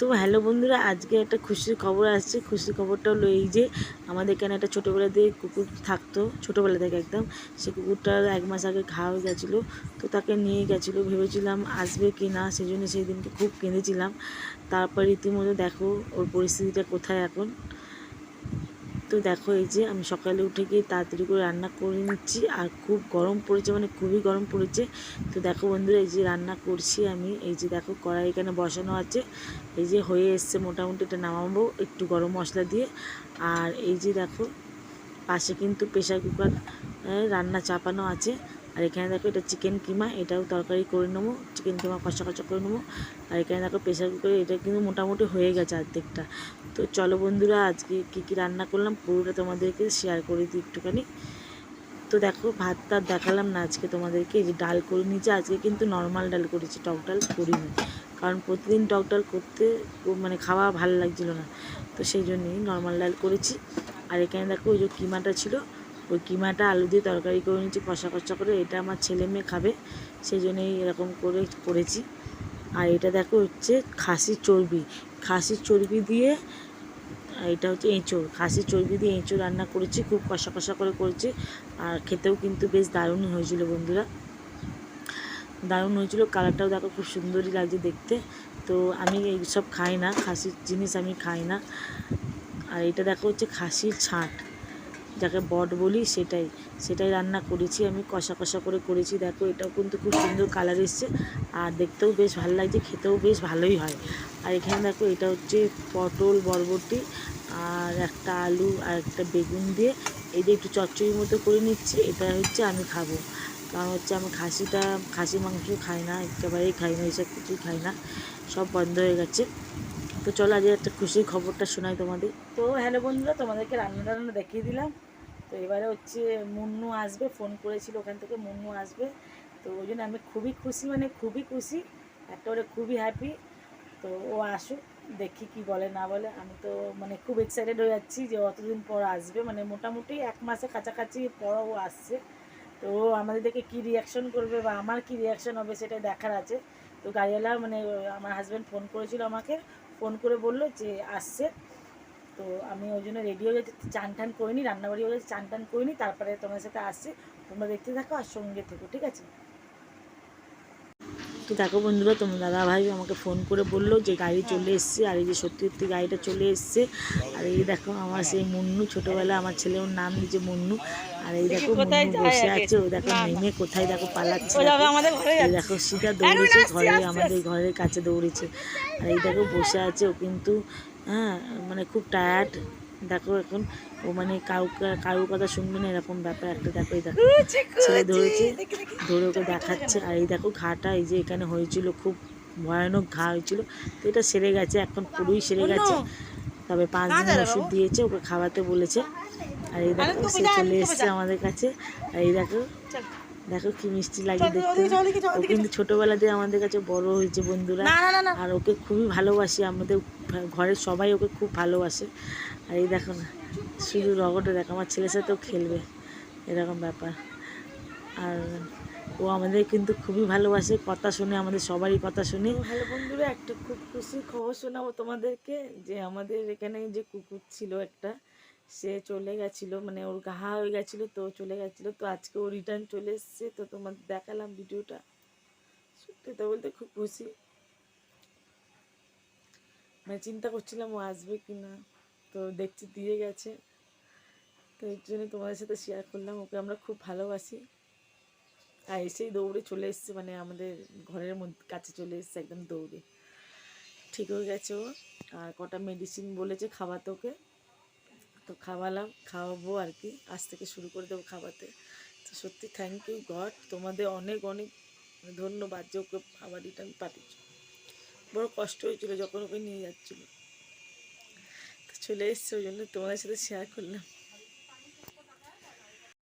তো হ্যালো বন্ধুরা, আজকে একটা খুশির খবর আসছে। খুশির খবরটা হলো এই যে, আমাদের এখানে একটা ছোটোবেলা দিয়ে কুকুর থাকতো, ছোটোবেলা থেকে একদম। সে কুকুরটার এক মাস আগে ঘা হয়ে গেছিল, তো তাকে নিয়ে গেছিল। ভেবেছিলাম আসবে কি না সেই জন্য সেই দিনকে খুব কেঁদেছিলাম। তারপর রীতিমতো দেখো ওর পরিস্থিতিটা কোথায় এখন। তো দেখো এই যে আমি সকালে উঠে গিয়ে তাড়াতাড়ি করে রান্না করে নিচ্ছি আর খুব গরম পড়েছে মানে খুবই গরম পড়েছে। তো দেখো বন্ধুরা, এই যে রান্না করছি আমি। এই যে দেখো কড়াই এখানে বসানো আছে। এই যে হয়ে এসছে মোটামুটি এটা নামাবো একটু গরম মশলা দিয়ে। আর এই যে দেখো, পাশে কিন্তু প্রেশার কুকার রান্না চাপানো আছে। আর এখানে দেখো এটা চিকেন কিমা, এটাও তরকারি করে নেব চিকেন কিমা কষা কষা করে নেব। আর এখানে দেখো প্রেশার কুকারে এটা কিন্তু মোটামুটি হয়ে গেছে অর্ধেকটা তো চলো বন্ধুরা, আজকে কী কী রান্না করলাম পুরোটা তোমাদেরকে শেয়ার করে দিই একটুখানি। তো দেখো ভাত টাত দেখালাম না, আজকে তোমাদেরকে এই যে ডাল করে নিয়েছি, আজকে কিন্তু নর্মাল ডাল করেছি, টক ডাল করিনি। কারণ প্রতিদিন টক ডাল করতে মানে খাওয়া ভালো লাগছিল না, তো সেই জন্যই নর্মাল ডাল করেছি। আর এখানে দেখো ওই যে কিমাটা ছিল ওই কিমাটা আলু দিয়ে তরকারি করে নিয়েছি, কষা কষা করে। এটা আমার ছেলে মেয়ে খাবে সেই জন্যই এরকম করে করেছি। আর এটা দেখো হচ্ছে খাসির চর্বি। খাসির চর্বি দিয়ে, আর এটা হচ্ছে এঁচোড়। খাসির চর্বি দিয়ে এঁচোড় রান্না করেছি, খুব কষা কষা করে করেছি। আর খেতেও কিন্তু বেশ দারুণ হয়েছিল বন্ধুরা। দারুণ হয়েছিল, কালারটাও দেখো খুব সুন্দরই লাগছে দেখতে। তো আমি এইসব খাই না, খাসির জিনিস আমি খাই না। আর এটা দেখো হচ্ছে খাসির ছাঁট। যাকে বট বলি সেটাই সেটাই রান্না করেছি, আমি কষা কষা করে করেছি। দেখো, এটাও কিন্তু খুব সুন্দর কালার এসছে। আর দেখতেও বেশ ভালো লাগছে, খেতেও বেশ ভালোই হয়। আর এখানে দেখো, এটা হচ্ছে পটল, বরবটি, আর একটা আলু, আর একটা বেগুন দিয়ে এই যে একটু চচ্চড়ির মতো করে নিচ্ছি, এটা হচ্ছে আমি খাব। কারণ হচ্ছে আমি খাসিটা, খাসি মাংস খাই না, একেবারেই খাই না, এইসব কিছুই খাই না, সব বন্ধ হয়ে গেছে। তো চলো আজকে একটা খুশির খবরটা শোনাই তোমাদের। তো হ্যালো বন্ধুরা, তোমাদেরকে রান্না টান্না দেখিয়ে দিলাম। তো এবারে হচ্ছে মুন্নু আসবে, ফোন করেছিল ওখান থেকে মুন্নু আসবে। তো ওই জন্য আমি খুবই খুশি মানে খুবই খুশি, একটা একেবারে খুবই হ্যাপি তো ও আসুক, দেখি কি বলে, না বলে। আমি তো মানে খুব এক্সাইটেড হয়ে যাচ্ছি যে অতদিন পর আসবে। মানে মোটামুটি এক মাসে কাছাকাছি পর ও আসছে। তো ও আমাদের দেখে কী রিয়াকশন করবে বা আমার কী রিয়াকশন হবে সেটা দেখার আছে। তো গাড়িওয়ালা মানে আমার হাজব্যান্ড ফোন করেছিল আমাকে ফোন করে বলল যে আসছে। তো আমি ওই জন্য রেডি হয়ে চান টান করিনি রান্নাবাড়ি হয়ে চান টান করিনি তারপরে তোমার সাথে আসছি। তোমরা দেখতে থাকো আর সঙ্গে থেকো ঠিক আছে? তো দেখো বন্ধুরা তোমার দাদা ভাই আমাকে ফোন করে বলল যে গাড়ি চলে এসছে আর এই যে সত্যি সত্যি গাড়িটা চলে এসছে। আর এই দেখো আমার সেই মুন্নু ছোটোবেলায় আমার ছেলে ওর নাম দিয়েছে মুন্নু। আর এই দেখো মুন্নু বসে আছে ও দেখো নেমে কোথায় দেখো পালাচ্ছে। এই দেখো সিধা দৌড়েছে ঘরে আমাদের ঘরের কাছে দৌড়েছে। আর এই দেখো বসে আছে ও কিন্তু হ্যাঁ মানে খুব টায়ার্ড দেখো এখন ও মানে কাউকে কারোর কথা শুনবে না এরকম ব্যাপার একটা দেখো এই দেখো। ছেলে ধরেছে ধরে ওকে দেখাচ্ছে। আর এই দেখো ঘাটা এই যে এখানে হয়েছিল খুব ভয়ানক ঘা হয়েছিল। তো এটা সেরে গেছে এখন পুরোই সেরে গেছে। তবে পাঁচ দিনের ওষুধ দিয়েছে ওকে খাওয়াতে বলেছে। আর এই দেখো সে চলে এসছে আমাদের কাছে। আর এই দেখো দেখো কি মিষ্টি লাগে দেখতে। ও কিন্তু ছোটবেলা দিয়ে আমাদের কাছে বড় হয়েছে বন্ধুরা। আর ওকে খুবই ভালোবাসি আমাদের ঘরের সবাই ওকে খুব ভালোবাসে। আর এই দেখো না শুধু রগটা দেখো আমার ছেলের সাথেও খেলবে এরকম ব্যাপার। আর ও আমাদের কিন্তু খুবই ভালোবাসে কথা শুনে আমাদের সবারই কথা শুনে। ভালো বন্ধুরা একটা খুব খুশির খবর শোনাবো তোমাদেরকে যে আমাদের এখানে যে কুকুর ছিল একটা সে চলে গেছিল মানে ওর ঘা হয়ে গেছিল তো চলে গেছিল। তো আজকে ও রিটার্ন চলে এসছে, তো তোমার দেখালাম ভিডিওটা। সত্যি তো বলতে খুব খুশি। মানে চিন্তা করছিলাম ও আসবে কি না তো দেখছি দিয়ে গেছে। তো এর জন্য তোমাদের সাথে শেয়ার করলাম, ওকে আমরা খুব ভালোবাসি। আর এসেই দৌড়ে চলে এসছে মানে আমাদের ঘরের মধ্যে, কাছে চলে এসছে, একদম দৌড়ে। ঠিক হয়ে গেছে ও। আর কটা মেডিসিন বলেছে খাওয়াতে ওকে। তো খাওয়ালাম, খাওয়াবো আর কি আজ থেকে শুরু করে দেবো খাওয়াতে। তো সত্যি থ্যাংক ইউ গড তোমাদের অনেক অনেক ধন্যবাদ যে ওকে খাবার রিটার্ন পাঠিয়েছ। বড় কষ্ট হয়েছিল যখন ওকে নিয়ে যাচ্ছিল। তো চলে এসছে, ওই জন্য তোমাদের সাথে শেয়ার করলাম।